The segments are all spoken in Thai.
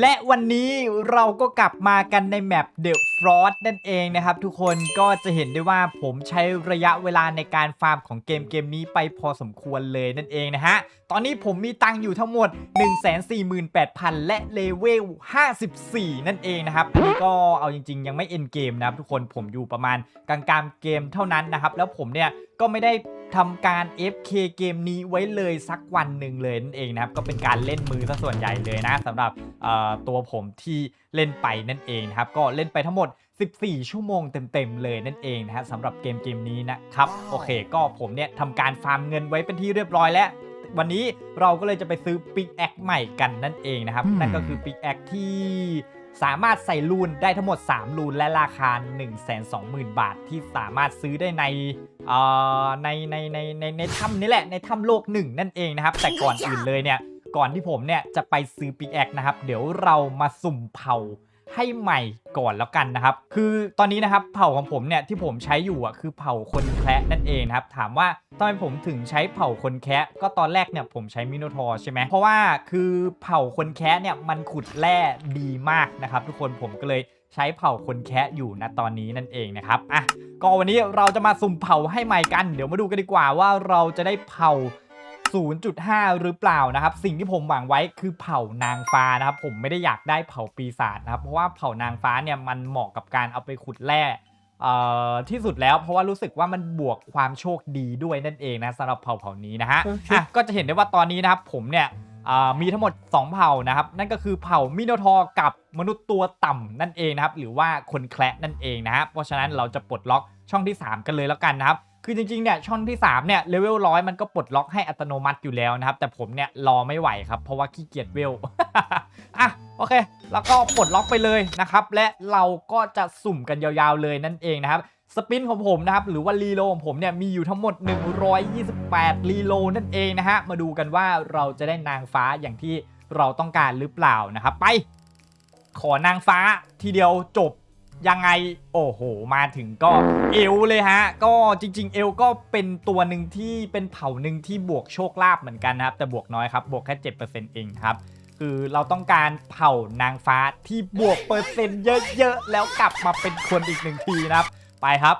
และวันนี้เราก็กลับมากันในแมป The Frost นั่นเองนะครับ ทุกคนก็จะเห็นได้ว่าผมใช้ระยะเวลาในการฟาร์มของเกมเกมนี้ไปพอสมควรเลยนั่นเองนะฮะ ตอนนี้ผมมีตังค์อยู่ทั้งหมด 148,000 และเลเวล 54 นั่นเองนะครับนี่ก็เอาจริง ๆ ยังไม่เอ็นเกมนะครับทุกคนผมอยู่ประมาณกลางๆเกมเท่านั้นนะครับ แล้วผมเนี่ยก็ไม่ได้ ทำการ FK เกมนี้ไว้เลยสักวันหนึ่งเลยนั่นเองนะครับ ก็เป็นการเล่นมือซะส่วนใหญ่เลยนะสำหรับเอ่อตัวผมที่เล่นไปนั่นเองนะครับ ก็เล่นไปทั้งหมด 14 ชั่วโมงเต็มๆเลยนั่นเองนะฮะสำหรับเกมเกมนี้นะครับ โอเค ก็ผมเนี่ยทำการฟาร์มเงินไว้เป็นที่เรียบร้อยแล้ววันนี้เราก็เลยจะไปซื้อปิกแอคใหม่กันนั่นเองนะครับ นั่นก็คือปิกแอคที่ สามารถใส่รูนได้ทั้งหมด 3 รูนและราคา 1 2 0 0 0 0 บาทที่สามารถซื้อได้ในเอ่อในในในในในถ้ำนี่แหละในถ้ำโลกหนึ่งนั่นเองนะครับ แต่ก่อนอื่นเลยเนี่ย ก่อนที่ผมเนี่ยจะไปซื้อปีแอคนะครับ เดี๋ยวเรามาสุ่มเผา ให้ใหม่ก่อนแล้วกันนะครับ คือตอนนี้นะครับเผ่าของผมเนี่ยที่ผมใช้อยู่อะคือเผ่าคนแคระนั่นเองนะครับ ถามว่าทำไมผมถึงใช้เผ่าคนแคะก็ตอนแรกเนี่ยผมใช้มิโนทอร์ใช่ไหมเพราะว่าคือเผ่าคนแคะเนี่ยมันขุดแร่ดีมากนะครับ ทุกคนผมก็เลยใช้เผ่าคนแคะอยู่นะตอนนี้นั่นเองนะครับอะก็วันนี้เราจะมาสุ่มเผ่าให้ใหม่กัน เดี๋ยวมาดูกันดีกว่าว่าเราจะได้เผ่า 0.5 หรือเปล่านะครับ สิ่งที่ผมหวังไว้คือเผ่านางฟ้านะครับ ผมไม่ได้อยากได้เผ่าปีศาจนะครับ เพราะว่าเผ่านางฟ้าเนี่ยมันเหมาะกับการเอาไปขุดแร่เอ่อที่สุดแล้วเพราะว่ารู้สึกว่ามันบวกความโชคดีด้วยนั่นเองนะสำหรับเผ่าเผ่านี้นะฮะโอเคอะก็จะเห็นได้ว่าตอนนี้นะครับผมเนี่ยอ่ามีทั้งหมด 2 เผ่านะครับ นั่นก็คือเผ่ามิโนทอร์กับมนุษย์ตัวต่ำนั่นเองนะครับ หรือว่าคนแคระนั่นเองนะฮะเพราะฉะนั้นเราจะปลดล็อกช่องที่ 3 กันเลยแล้วกันนะครับ คือจริงๆเนี่ยช่องที่3เนี่ยเลเวลร้อยมันก็ปลดล็อกให้อัตโนมัติอยู่แล้วนะครับ แต่ผมเนี่ยรอไม่ไหวครับ เพราะว่าขี้เกียจเวลอะโอเค แล้วก็ปลดล็อกไปเลยนะครับ และเราก็จะสุ่มกันยาวๆเลยนั่นเองนะครับสปินของผมนะครับหรือว่ารีโลของผมเนี่ยมีอยู่ทั้งหมด 128 รีโลนั่นเองนะฮะมาดูกันว่าเราจะได้นางฟ้าอย่างที่เราต้องการหรือเปล่านะครับไป ขอนางฟ้าทีเดียวจบ ยังไงโอ้โห มาถึงก็เอลเลยฮะ ก็จริง ๆ เอลก็เป็นตัวหนึ่งที่เป็นเผ่าหนึ่งที่บวกโชคลาภเหมือนกันนะครับ แต่บวกน้อยครับ บวกแค่7%เองครับ คือเราต้องการเผ่านางฟ้าที่บวกเปอร์เซ็นต์เยอะๆ แล้วกลับมาเป็นคนอีกหนึ่งทีนะครับ ไปครับ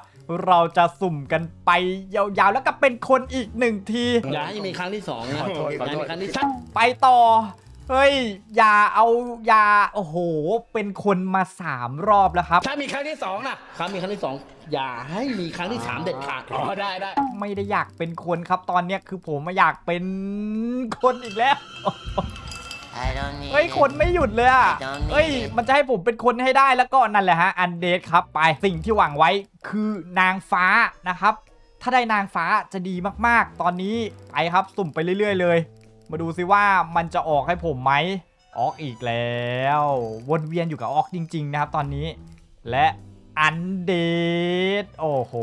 เราจะสุ่มกันไปยาวๆ แล้วก็เป็นคนอีกหนึ่งที อย่าให้มีครั้งที่สองนะขอโทษขอโทษ ย่าให้มีครั้งที่สามไปต่อ เฮ้ย อย่าเอาอย่าโอ้โห เป็นคนมาสามรอบแล้วครับ ถ้ามีครั้งที่สองนะครั้งมีครั้งที่สองอย่าให้มีครั้งที่สามเด็ดขาดอ๋อได้ได้ไม่ได้อยากเป็นคนครับตอนเนี้ยคือผมมาอยากเป็นคนอีกแล้ว I don't need เฮ้ยคนไม่หยุดเลยอะ I don't need เฮ้ย มันจะให้ผมเป็นคนให้ได้แล้วก็นั่นแหละฮะ อันเดทครับไป สิ่งที่หวังไว้คือนางฟ้านะครับ ถ้าได้นางฟ้าจะดีมากๆ ตอนนี้ไปครับสุ่มไปเรื่อย ๆ เลย มาดูซิว่ามันจะออกให้ผมไหมออกอีกแล้ว วนเวียนอยู่กับออกจริง ๆ นะครับตอนนี้ และอันเดทโอ้โห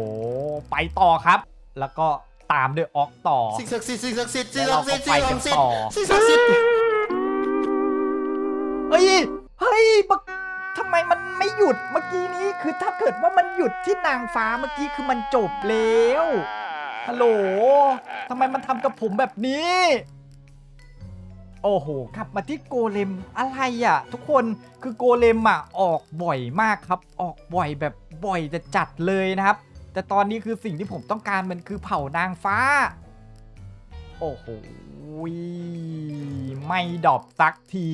ไปต่อครับ แล้วก็ตามด้วยออกต่อสิ่งศักดิ์สิทธิ์สิ่งศักดิ์สิทธิ์สิ่แล้งวศัเรากดิ์ก็สิทธิ์ไปสิ่งกัศันกดิ์สิทต่อธิ์สิ่งศักดิ์สิทธิ์เฮ้ยเฮ้ยบักทำไมมันไม่หยุดเมื่อกี้นี้คือถ้าเกิดว่ามันหยุดที่นางฟ้าเมื่อกี้คือมันจบแล้วฮัลโหลทำไมมันทำกับผมแบบนี้ โอ้โหกลับมาที่โกเลมอะไรอะ ทุกคนคือโกเลมอะออกบ่อยมากครับ ออกบ่อยแบบบ่อยจะจัดเลยนะครับ แต่ตอนนี้คือสิ่งที่ผมต้องการมันคือเผ่านางฟ้า โอ้โหไม่ดรอปสักที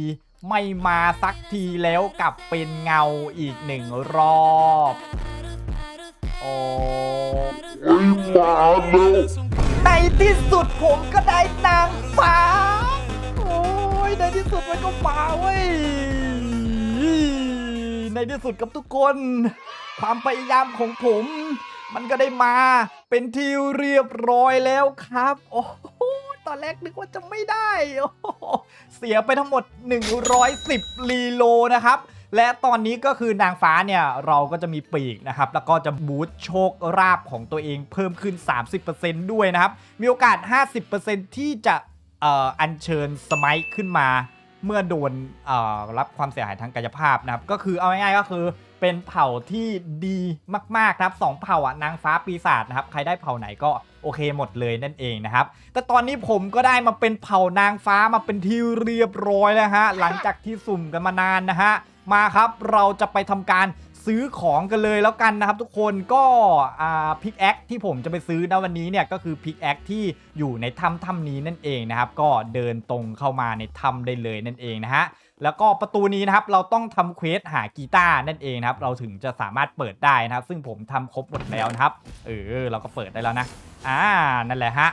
ไม่มาสักทีแล้วกลับเป็นเงาอีกหนึ่งรอบโอ้ยมาเนในที่สุดผมก็ได้นางฟ้า ยในที่สุดมันก็มาเว้ย ในที่สุดกับทุกคน ความพยายามของผม มันก็ได้มาเป็นที่เรียบร้อยแล้วครับ โอ้โหตอนแรกนึกว่าจะไม่ได้โอ้เสียไปทั้งหมด 110ลีโลนะครับและตอนนี้ก็คือนางฟ้าเนี่ย เราก็จะมีปีกนะครับ แล้วก็จะบูตโชคราบของตัวเองเพิ่มขึ้น 30%ด้วยนะครับ มีโอกาส 50%ที่จะ อัญเชิญสมัยขึ้นมาเมื่อโดนรับความเสียหายทางกายภาพนะครับ ก็คือเอาง่ายๆก็คือเป็นเผ่าที่ดีมากๆนะครับสองเผ่าอะนางฟ้าปีศาจนะครับ ใครได้เผ่าไหนก็โอเคหมดเลยนั่นเองนะครับ แต่ตอนนี้ผมก็ได้มาเป็นเผ่านางฟ้ามาเป็นที่เรียบร้อยแล้วฮะหลังจากที่สุ่มกันมานานนะฮะมาครับเราจะไปทำการ ซื้อของกันเลยแล้วกันนะครับ ทุกคนก็พิกแอคที่ผมจะไปซื้อณวันนี้เนี่ยก็คือพิกแอคที่อยู่ในถ้ำถ้ำนี้นั่นเองนะครับ ก็เดินตรงเข้ามาในถ้ำได้เลยนั่นเองนะฮะแล้วก็ประตูนี้นะครับเราต้องทำเควสหากีตาร์นั่นเองนะครับเราถึงจะสามารถเปิดได้นะครับ ซึ่งผมทำครบหมดแล้วนะครับเออเราก็เปิดได้แล้วนะอ่านั่นแหละฮะ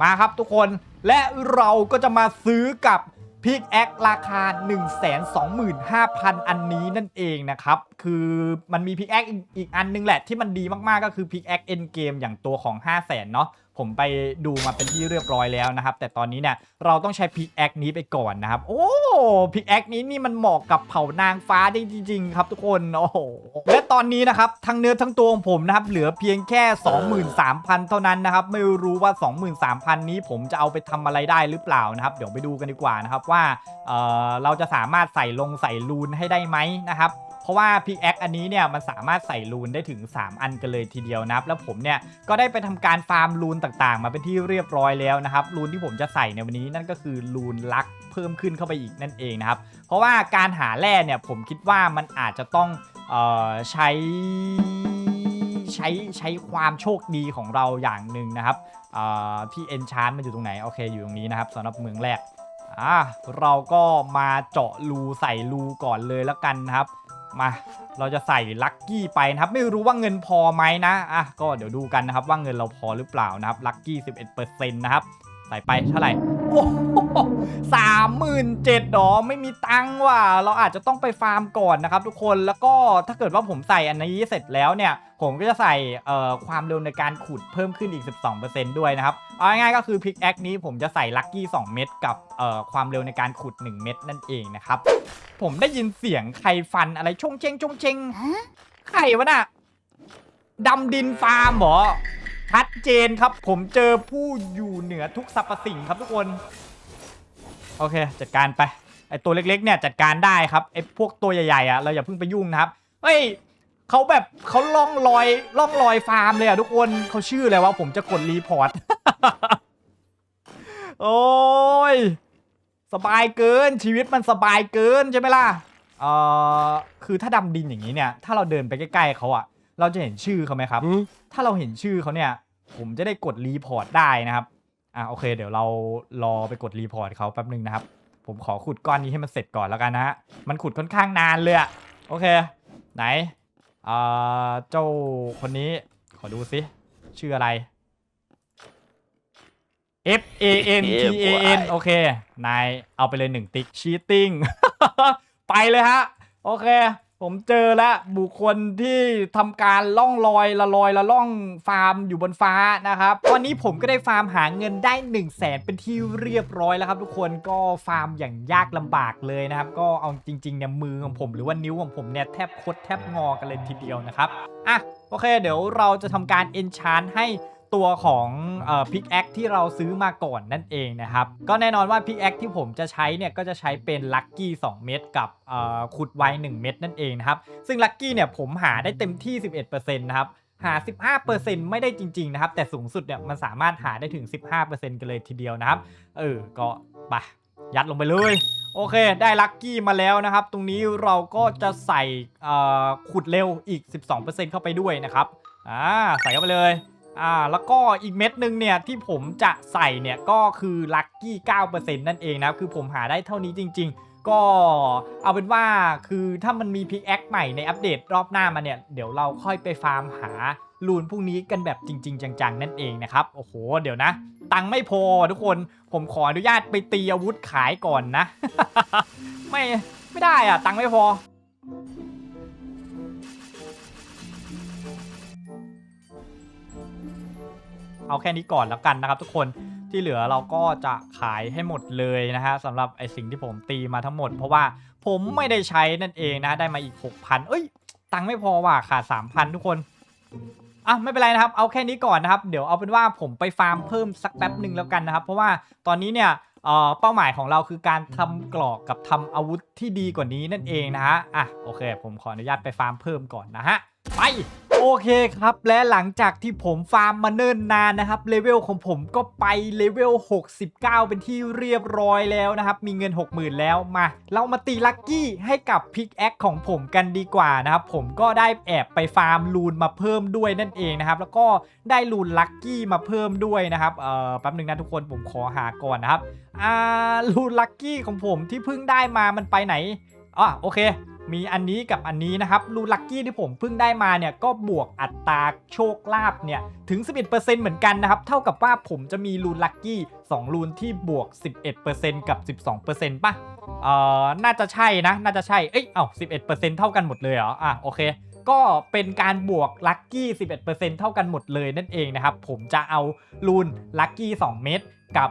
มาครับทุกคนและเราก็จะมาซื้อกับพิกแอคราคา 125,000 อันนี้นั่นเองนะครับ คือมันมีพิกแอคอีกอันนึงแหละที่มันดีมากๆก็คือพิกแอคเอ็นเกมอย่างตัวของ 5 0 0แสนเนาะผมไปดูมาเป็นที่เรียบร้อยแล้วนะครับ แต่ตอนนี้เนี่ยเราต้องใช้พิกแอคนี้ไปก่อนนะครับ โอ้พิกแอคนี้นี่มันเหมาะกับเผ่านางฟ้าได้จริงๆครับทุกคนโอ้โหและตอนนี้นะครับทั้งเนื้อทั้งตัวของผมนะครับเหลือเพียงแค่ 23,000 เท่านั้นนะครับไม่รู้ว่า 23,000 นี้ผมจะเอาไปทำอะไรได้หรือเปล่านะครับ เดี๋ยวไปดูกันดีกว่านะครับว่าเเราจะสามารถใส่ลงใส่รูนให้ได้ไหมนะครับ ราะว่าพิกแอคอันนี้เนี่ยมันสามารถใส่รูนได้ถึง 3 อันกันเลยทีเดียวนะครับ แล้วผมเนี่ยก็ได้ไปทำการฟาร์มรูนต่างๆ มาเป็นที่เรียบร้อยแล้วนะครับรูนที่ผมจะใส่ในวันนี้นั่นก็คือรูนลักเพิ่มขึ้นเข้าไปอีกนั่นเองนะครับ เพราะว่าการหาแร่เนี่ยผมคิดว่ามันอาจจะต้องเอ่อใช้ใช้ใช้ความโชคดีของเราอย่างหนึ่งนะครับเอ่อที่เอนชานมันอยู่ตรงไหน โอเคอยู่ตรงนี้นะครับสำหรับเมืองแรกอ่าเราก็มาเจาะรูใส่รูก่อนเลยแล้วกันนะครับ มาเราจะใส่ลัคกี้ไปนะครับไม่รู้ว่าเงินพอไหมนะอะก็เดี๋ยวดูกันนะครับว่าเงินเราพอหรือเปล่านะครับลัคกี้11%นะครับ ใส่ไปเท่าไหร่ โอ้สามหมื่นเจ็ดดอไม่มีตังค์ว่ะ เราอาจจะต้องไปฟาร์มก่อนนะครับทุกคน แล้วก็ถ้าเกิดว่าผมใส่อันนี้เสร็จแล้วเนี่ย ผมก็จะใส่เอ่อความเร็วในการขุดเพิ่มขึ้นอีก 12%ด้วยนะครับ เอาง่ายๆก็คือพิกแอคนี้ผมจะใส่ลัคกี้2เม็ดกับเอ่อความเร็วในการขุด 1 เม็ดนั่นเองนะครับ ผมได้ยินเสียงใครฟันอะไรชงเชงชงเชงใครวะน่ะดำดินฟาร์มเหรอ ชัดเจนครับ ผมเจอผู้อยู่เหนือทุกสรรพสิ่งครับทุกคน โอเค จัดการไป ไอตัวเล็กๆเนี่ยจัดการได้ครับ ไอพวกตัวใหญ่ๆอะเราอย่าเพิ่งไปยุ่งนะครับ เฮ้ยเขาแบบเขาล่องลอยล่องลอยฟาร์มเลยอะทุกคนเขาชื่ออะไรวะผมจะกดรีพอร์ต โอ้ย สบายเกินชีวิตมันสบายเกินใช่ไหมล่ะเอ่อคือถ้าดำดินอย่างนี้เนี่ย ถ้าเราเดินไปใกล้ๆเขาอะ เราจะเห็นชื่อเขาไหมครับ ถ้าเราเห็นชื่อเขาเนี่ย ผมจะได้กดรีพอร์ตได้นะครับ อะโอเค เดี๋ยวเรารอไปกดรีพอร์ตเขาแป๊บหนึ่งนะครับ ผมขอขุดก้อนนี้ให้มันเสร็จก่อนแล้วกันนะฮะ มันขุดค่อนข้างนานเลยอะโอเค ไหนเอ่อเจ้าคนนี้ ขอดูสิ ชื่ออะไร F A N T A N โอเค นายเอาไปเลยหนึ่งติ๊กชีตติ้ง ไปเลยฮะ โอเค ผมเจอแล้วบุคคลที่ทำการล่องลอยละลอยละล่องฟาร์มอยู่บนฟ้านะครับวันนี้ผมก็ได้ฟาร์มหาเงินได้1นึ่งแสนเป็นที่เรียบร้อยแล้วครับ ทุกคนก็ฟาร์มอย่างยากลำบากเลยนะครับ ก็เอาจริงๆเนี่ยมือของผมหรือว่านิ้วของผมเนี่ยแทบคดแทบงอกันเลยทีเดียวนะครับอะโอเค เดี๋ยวเราจะทำการเอนชานให้ ตัวของพิกแอคที่เราซื้อมาก่อนนั่นเองนะครับ ก็แน่นอนว่าพิกแอคที่ผมจะใช้เนี่ยก็จะใช้เป็นลัคกี้2เม็ดกับขุดไว1เม็ดนั่นเองนะครับ ซึ่งลัคกี้เนี่ยผมหาได้เต็มที่ 11%นะครับหา 15%ไม่ได้จริง ๆ นะครับ แต่สูงสุดเนี่ยมันสามารถหาได้ถึง 15%กันเลยทีเดียวนะครับ เออ ก็ไปยัดลงไปเลย โอเค ได้ลัคกี้มาแล้วนะครับ ตรงนี้เราก็จะใส่ขุดเร็วอีก 12%เข้าไปด้วยนะครับ อ่า ใส่เข้าไปเลย อ่าแล้วก็อีกเม็ดหนึ่งเนี่ยที่ผมจะใส่เนี่ยก็คือลัคกี้9%นั่นเองนะครับคือผมหาได้เท่านี้จริง ๆก็เอาเป็นว่าคือถ้ามันมีพิกแอคใหม่ในอัปเดตรอบหน้ามาเนี่ย เดี๋ยวเราค่อยไปฟาร์มหาลูนพวกนี้กันแบบจริง ๆ จัง ๆ นั่นเองนะครับ โอ้โห เดี๋ยวนะ ตังไม่พอทุกคนผมขออนุญาตไปตีอาวุธขายก่อนนะ ไม่ไม่ได้อะตังไม่พอ เอาแค่นี้ก่อนแล้วกันนะครับ ทุกคนที่เหลือเราก็จะขายให้หมดเลยนะฮะสำหรับไอสิ่งที่ผมตีมาทั้งหมด เพราะว่าผมไม่ได้ใช้นั่นเองนะได้มาอีก 6,000 เอ้ย ตังค์ไม่พอว่ะขาด3,000 ทุกคนอะไม่เป็นไรนะครับ เอาแค่นี้ก่อนนะครับเดี๋ยวเอาเป็นว่าผมไปฟาร์มเพิ่มสักแป๊บหนึ่งแล้วกันนะครับ เพราะว่าตอนนี้เนี่ยเอ่อเป้าหมายของเราคือการทำกรอกกับทำอาวุธที่ดีกว่านี้นั่นเองนะฮะอะโอเค ผมขออนุญาตไปฟาร์มเพิ่มก่อนนะฮะไป โอเคครับ และหลังจากที่ผมฟาร์มมาเนิ่นนานนะครับ เลเวลของผมก็ไปเลเวล 69 เป็นที่เรียบร้อยแล้วนะครับ มีเงิน 60,000 แล้วมา เรามาตีลัคกี้ให้กับพิกแอคของผมกันดีกว่านะครับ ผมก็ได้แอบไปฟาร์มลูนมาเพิ่มด้วยนั่นเองนะครับ แล้วก็ได้ลูนลัคกี้มาเพิ่มด้วยนะครับ เอ่อ แป๊บหนึงนะทุกคนผมขอหาก่อนนะครับ อ่า ลูนลัคกี้ของผมที่เพิ่งได้มามันไปไหนอะโอเค มีอันนี้กับอันนี้นะครับรูนลัคกี้ที่ผมเพิ่งได้มาเนี่ยก็บวกอัตราโชคลาภเนี่ยถึง 11%เหมือนกันนะครับ เท่ากับว่าผมจะมีรูนลัคกี้2รูนที่บวก 11%กับ 12%ป่ะเอ่อน่าจะใช่นะ น่าจะใช่ เอ้ย เอ้า11%เท่ากันหมดเลยเหรอ อะ โอเค ก็เป็นการบวกลัคกี้ 11%เท่ากันหมดเลยนั่นเองนะครับ ผมจะเอารูนลัคกี้ 2 เม็ดกับ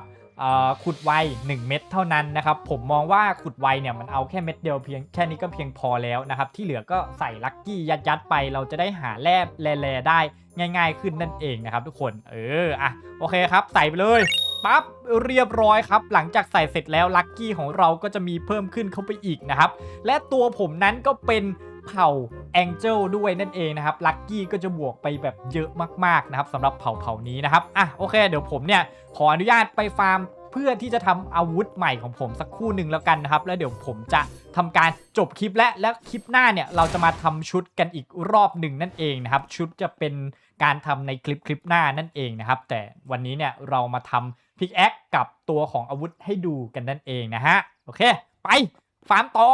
ขุดไว 1 เม็ดเท่านั้นนะครับ ผมมองว่าขุดไวเนี่ยมันเอาแค่เม็ดเดียวเพียงแค่นี้ก็เพียงพอแล้วนะครับ ที่เหลือก็ใส่ลัคกี้ยัดยัดๆไป เราจะได้หาแร่แร่ได้ง่ายๆขึ้นนั่นเองนะครับทุกคน เออ อะ โอเคครับ ใส่ไปเลยปั๊บเรียบร้อยครับ หลังจากใส่เสร็จแล้วลัคกี้ของเราก็จะมีเพิ่มขึ้นเข้าไปอีกนะครับ และตัวผมนั้นก็เป็น เผ่าแองเจิลด้วยนั่นเองนะครับลัคกี้ก็จะบวกไปแบบเยอะมากๆนะครับสำหรับเผ่าเผ่านี้นะครับอะโอเค เดี๋ยวผมเนี่ยขออนุญาตไปฟาร์มเพื่อที่จะทำอาวุธใหม่ของผมสักคู่หนึ่งแล้วกันนะครับ แล้วเดี๋ยวผมจะทำการจบคลิปและและคลิปหน้าเนี่ยเราจะมาทำชุดกันอีกรอบหนึ่งนั่นเองนะครับ ชุดจะเป็นการทำในคลิปคลิปหน้านั่นเองนะครับ แต่วันนี้เนี่ยเรามาทำพิกแอคกับตัวของอาวุธให้ดูกันนั่นเองนะฮะโอเค ไปฟาร์มต่อ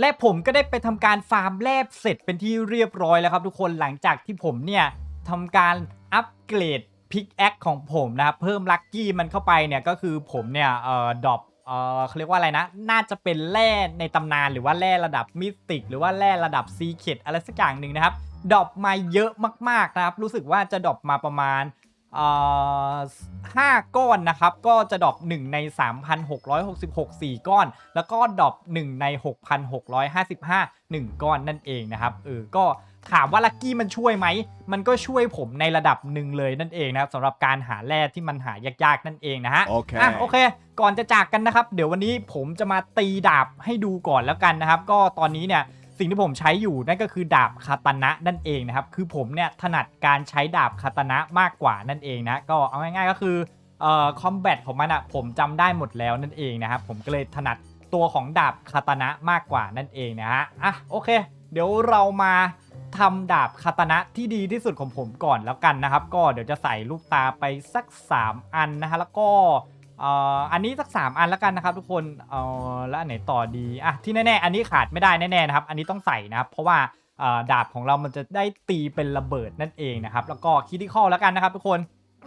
และผมก็ได้ไปทำการฟาร์มแลบเสร็จเป็นที่เรียบร้อยแล้วครับทุกคนหลังจากที่ผมเนี่ยทำการอัปเกรดพิกแอคของผมนะครับเพิ่มลัคกี้มันเข้าไปเนี่ยก็คือผมเนี่ยเอ่อดรอปเอ่อเขาเรียกว่าอะไรนะ น่าจะเป็นแร่ในตำนานหรือว่าแร่ระดับมิสติก หรือว่าแร่ระดับซีเคดอะไรสักอย่างหนึ่งนะครับดรอปมาเยอะมากๆนะครับ รู้สึกว่าจะดรอปมาประมาณ เอ่อห้าก้อนนะครับ ก็จะดรอป1 ใน 3,666 4 ก้อน แล้วก็ดรอป1 ใน 6,655 1 ก้อนนั่นเองนะครับเออก็ถามว่าลัคกี้มันช่วยไหม มันก็ช่วยผมในระดับหนึ่งเลยนั่นเองนะครับสำหรับการหาแร่ที่มันหายากๆนั่นเองนะฮะโอเคอะโอเค ก่อนจะจากกันนะครับ เดี๋ยววันนี้ผมจะมาตีดาบให้ดูก่อนแล้วกันนะครับ ก็ตอนนี้เนี่ย สิ่งที่ผมใช้อยู่นั่นก็คือดาบคาตานะนั่นเองนะครับ คือผมเนี่ยถนัดการใช้ดาบคาตานะมากกว่านั่นเองนะ ก็เอาง่ายๆก็คือเอ่อคอมแบทของมันอะผมจำได้หมดแล้วนั่นเองนะครับ ผมก็เลยถนัดตัวของดาบคาตานะมากกว่านั่นเองนะฮะ อะโอเค เดี๋ยวเรามาทำดาบคาตานะที่ดีที่สุดของผมก่อนแล้วกันนะครับ ก็เดี๋ยวจะใส่ลูกตาไปสัก 3 อันนะฮะแล้วก็ เอ่ออันนี้สัก 3 อันแล้วกันนะครับทุกคนเอ่อแล้วอันไหนต่อดีอะที่แน่ๆ อันนี้ขาดไม่ได้แน่ๆนะครับ อันนี้ต้องใส่นะครับ เพราะว่าเอ่อดาบของเรามันจะได้ตีเป็นระเบิดนั่นเองนะครับ แล้วก็คิดที่ข้อแล้วกันนะครับทุกคน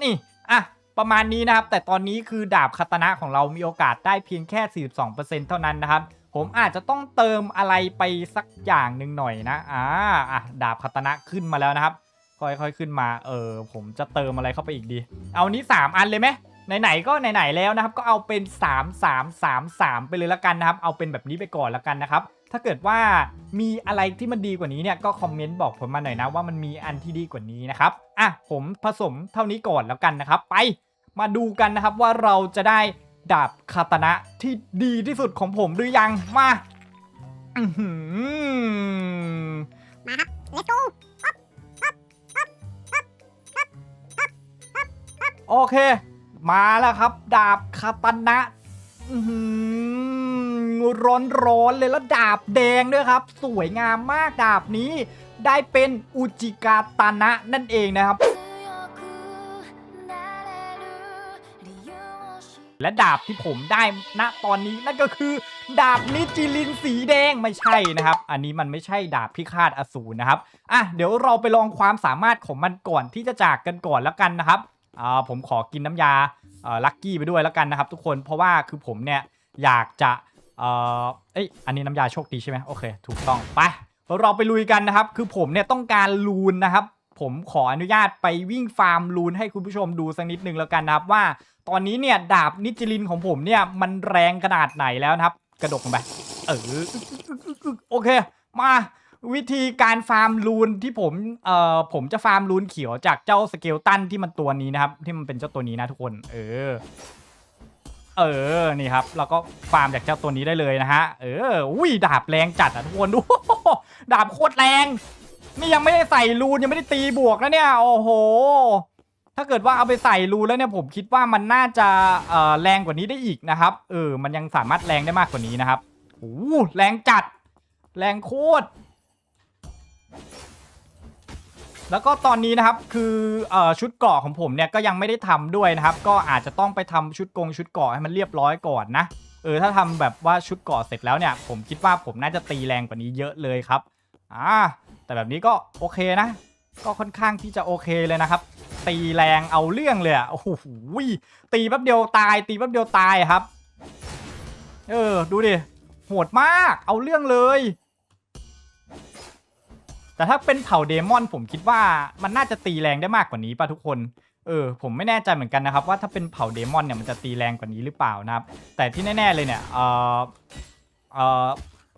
นี่อะประมาณนี้นะครับ แต่ตอนนี้คือดาบคาตนะของเรามีโอกาสได้เพียงแค่ 42%เท่านั้นนะครับ ผมอาจจะต้องเติมอะไรไปสักอย่างหนึ่งหน่อยนะอ่าอะดาบคาตนะขึ้นมาแล้วนะครับ ค่อยๆขึ้นมาเออผมจะเติมอะไรเข้าไปอีกดี เอานี้ 3 อันเลยไหม ไหนๆก็ไหนๆแล้วนะครับก็เอาเป็น 3 3 3 3 ไปเลยละกันนะครับ เอาเป็นแบบนี้ไปก่อนละกันนะครับ ถ้าเกิดว่ามีอะไรที่มันดีกว่านี้เนี่ยก็คอมเมนต์บอกผมมาหน่อยนะว่ามันมีอันที่ดีกว่านี้นะครับอะผมผสมเท่านี้ก่อนแล้วกันนะครับ ไปมาดูกันนะครับว่าเราจะได้ดาบคาตานะที่ดีที่สุดของผมหรือยังมาอื้อหือมาครับ let's go โอเค มาแล้วครับ ดาบคาตานะร้อนร้อนเลยแล้วดาบแดงด้วยครับ สวยงามมากดาบนี้ ได้เป็นอุจิกาตานะนั่นเองนะครับ และดาบที่ผมได้ณตอนนี้นั่นก็คือ ดาบนิจิลินสีแดงไม่ใช่นะครับ อันนี้มันไม่ใช่ดาบพิฆาตอสูรนะครับอะเดี๋ยวเราไปลองความสามารถของมันก่อนที่จะจากกันก่อนแล้วกันนะครับ ผมขอกินน้ำยาลักกี้ไปด้วยแล้วกันนะครับ ทุกคนเพราะว่าคือผมเนี่ยอยากจะเอ่อเอ้ยอันนี้น้ำยาโชคดีใช่ไหมโอเค ถูกต้องไปเราไปลุยกันนะครับ คือผมเนี่ยต้องการลูนนะครับ ผมขออนุญาตไปวิ่งฟาร์มลูนให้คุณผู้ชมดูสักนิดหนึ่งแล้วกันนะครับว่า ตอนนี้เนี่ยดาบนิจิลินของผมเนี่ยมันแรงขนาดไหนแล้วนะครับ กระดกลงไปเออโอเค มา วิธีการฟาร์มลูนที่ผมเอ่อผมจะฟาร์มลูนเขียวจากเจ้าสเกลตันที่มันตัวนี้นะครับที่มันเป็นเจ้าตัวนี้นะทุกคน เออ เออนี่ครับเราก็ฟาร์มจากเจ้าตัวนี้ได้เลยนะฮะเอออุ้ยดาบแรงจัดอะทุกคนดูดาบโคตรแรงนี่ยังไม่ได้ใส่รูนยังไม่ได้ตีบวกนะเนี่ยโอ้โห ถ้าเกิดว่าเอาไปใส่รูนแล้วเนี่ยผมคิดว่ามันน่าจะเอ่อแรงกว่านี้ได้อีกนะครับเออมันยังสามารถแรงได้มากกว่านี้นะครับโอ้โหแรงจัด แรงโคตร แล้วก็ตอนนี้นะครับคืออชุดเกาะของผมเนี่ยก็ยังไม่ได้ทำด้วยนะครับ ก็อาจจะต้องไปทำชุดกงชุดเกาะให้มันเรียบร้อยก่อนนะเออถ้าทำแบบว่าชุดเกาะเสร็จแล้วเนี่ย ผมคิดว่าผมน่าจะตีแรงกว่านี้เยอะเลยครับอ่าแต่แบบนี้ก็โอเคนะ ก็ค่อนข้างที่จะโอเคเลยนะครับ ตีแรงเอาเรื่องเลยอะโอ้โหตีแป๊บเดียวตาย ตีแป๊บเดียวตายครับ เออ ดูดิโหดมากเอาเรื่องเลย แต่ถ้าเป็นเผ่าเดมอนผมคิดว่ามันน่าจะตีแรงได้มากกว่านี้ป่ะทุกคน เออ ผมไม่แน่ใจเหมือนกันนะครับ ว่าถ้าเป็นเผ่าเดมอนเนี่ยมันจะตีแรงกว่านี้หรือเปล่านะครับ แต่ที่แน่ ๆเลยเนี่ยเออเออ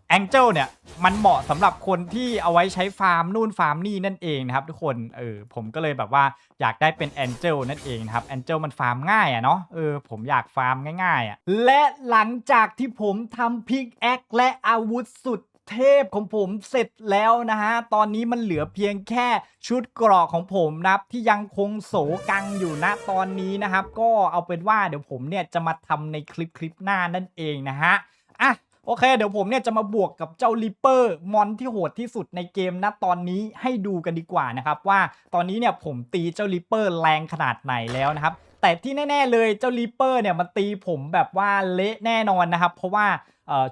แองเจิลเนี่ยมันเหมาะสำหรับคนที่เอาไว้ใช้ฟาร์มนู่นฟาร์มนี่นั่นเองนะครับทุกคนเออผมก็เลยแบบว่าอยากได้เป็นแองเจิลนั่นเองนะครับแองเจิลมันฟาร์มง่ายอะเนาะเออผมอยากฟาร์มง่ายๆอะและหลังจากที่ผมทำพิกแอคและอาวุธสุด เทพของผมเสร็จแล้วนะฮะ ตอนนี้มันเหลือเพียงแค่ชุดเกราะของผมนะครับที่ยังคงโสกังอยู่นะตอนนี้นะครับ ก็เอาเป็นว่าเดี๋ยวผมเนี่ยจะมาทำในคลิปคลิปหน้านั่นเองนะฮะ อะโอเค เดี๋ยวผมเนี่ยจะมาบวกกับเจ้าลิปเปอร์มอนที่โหดที่สุดในเกมนะตอนนี้ให้ดูกันดีกว่านะครับ ว่าตอนนี้เนี่ยผมตีเจ้าลิปเปอร์แรงขนาดไหนแล้วนะครับแต่ที่แน่ ๆ เลยเจ้าลิปเปอร์เนี่ยมันตีผมแบบว่าเละแน่นอนนะครับ เพราะว่า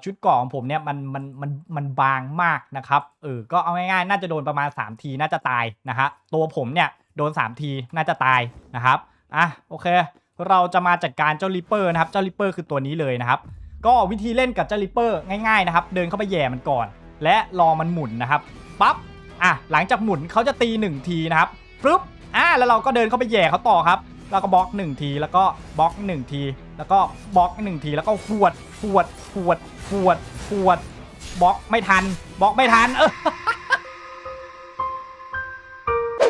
ชุดเกราะของผมเนี่ยมันมันมันมันบางมากนะครับเออก็เอาง่ายๆ น่าจะโดนประมาณ 3 ทีน่าจะตายนะฮะตัวผมเนี่ยโดน 3 ทีน่าจะตายนะครับอะโอเค เราจะมาจัดการเจ้าลิปเปอร์นะครับเจ้าลิปเปอร์คือตัวนี้เลยนะครับ ก็วิธีเล่นกับเจ้าลิปเปอร์ง่ายๆนะครับ เดินเข้าไปแย่มันก่อน และรอมันหมุนนะครับปั๊บอะหลังจากหมุนเขาจะตี 1 ทีนะครับปึ๊บอะแล้วเราก็เดินเข้าไปแย่เขาต่อครับแล้วก็บล็อก 1 ทีแล้วก็บล็อก 1 ทีแล้วก็บล็อก1ทีแล้วก็หวดหวดหวดหวดหวดบล็อกไม่ทันบล็อกไม่ทันเออ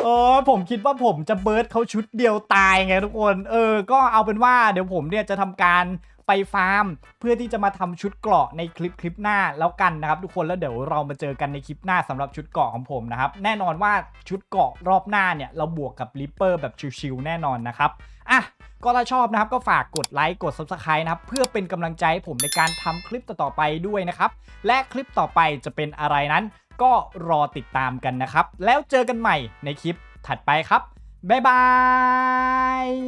เออผมคิดว่าผมจะเบิร์ดเขาชุดเดียวตายไงทุกคน เออ ก็เอาเป็นว่าเดี๋ยวผมเนี่ยจะทำการไปฟาร์ม เพื่อที่จะมาทำชุดเกราะในคลิปคลิปหน้าแล้วกันนะครับ ทุกคนแล้วเดี๋ยวเรามาเจอกันในคลิปหน้าสำหรับชุดเกราะของผมนะครับ แน่นอนว่าชุดเกราะรอบหน้าเนี่ยเราบวกกับลิปเปอร์แบบชิวๆแน่นอนนะครับ อะก็ถ้าชอบนะครับก็ฝากกดไลค์กด Subscribe นะครับเพื่อเป็นกำลังใจให้ผมในการทำคลิปต่อๆไปด้วยนะครับ และคลิปต่อไปจะเป็นอะไรนั้น ก็รอติดตามกันนะครับ แล้วเจอกันใหม่ในคลิปถัดไปครับ บ๊ายบาย